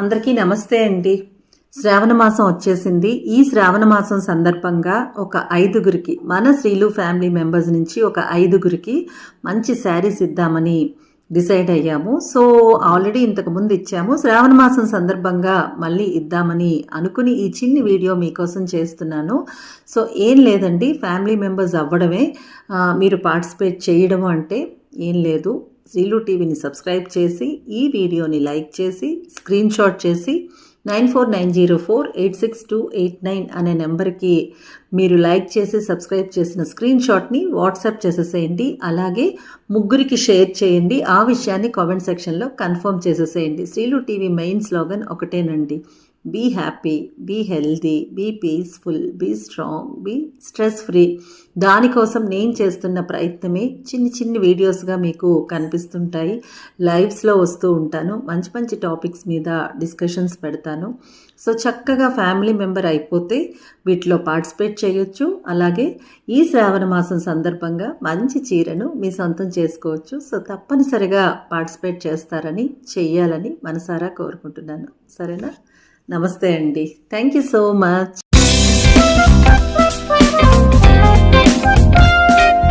అందరికీ నమస్తే అండి. శ్రావణ మాసం వచ్చేసింది. ఈ శ్రావణ మాసం సందర్భంగా ఒక ఐదుగురికి మన శ్రీలు ఫ్యామిలీ మెంబర్స్ నుంచి ఒక ఐదుగురికి మంచి శారీస్ ఇద్దామని డిసైడ్ అయ్యాము. సో ఆల్రెడీ ఇంతకు ముందు ఇచ్చాము. శ్రావణ మాసం సందర్భంగా మళ్ళీ ఇద్దామని అనుకుని ఈ చిన్ని వీడియో మీకోసం చేస్తున్నాను. సో ఏం లేదండి. ఫ్యామిలీ మెంబర్స్ అవ్వడమే. మీరు పార్టిసిపేట్ చేయడం అంటే ఏం లేదు. శ్రీలు టీవీని సబ్స్క్రైబ్ చేసి ఈ వీడియోని లైక్ చేసి స్క్రీన్ షాట్ చేసి nine four nine zero four eight six two eight nine అనే నెంబర్కి మీరు లైక్ చేసి సబ్స్క్రైబ్ చేసిన స్క్రీన్ షాట్ని వాట్సాప్ చేసేసేయండి. అలాగే ముగ్గురికి షేర్ చేయండి. ఆ విషయాన్ని కామెంట్ సెక్షన్లో కన్ఫర్మ్ చేసేసేయండి. శ్రీలు టీవీ మెయిన్ స్లోగన్ ఒకటేనండి. Be happy be healthy be peaceful be strong be stress free దానికోసం నేను చేస్తున్న ప్రయత్నమే చిన్ని చిన్ని వీడియోస్గా మీకు కనిపిస్తుంటాయి. లైవ్స్లో వస్తూ ఉంటాను. మంచి మంచి టాపిక్స్ మీద డిస్కషన్స్ పెడతాను. సో చక్కగా ఫ్యామిలీ మెంబర్ అయిపోతే వీటిలో పార్టిసిపేట్ చేయొచ్చు. అలాగే ఈ శ్రావణ మాసం సందర్భంగా మంచి చీరను మీ సొంతం చేసుకోవచ్చు. సో తప్పనిసరిగా పార్టిసిపేట్ చేస్తారని చెయ్యాలని మనసారా కోరుకుంటున్నాను. సరేనా? నమస్తే అండి. Thank you so much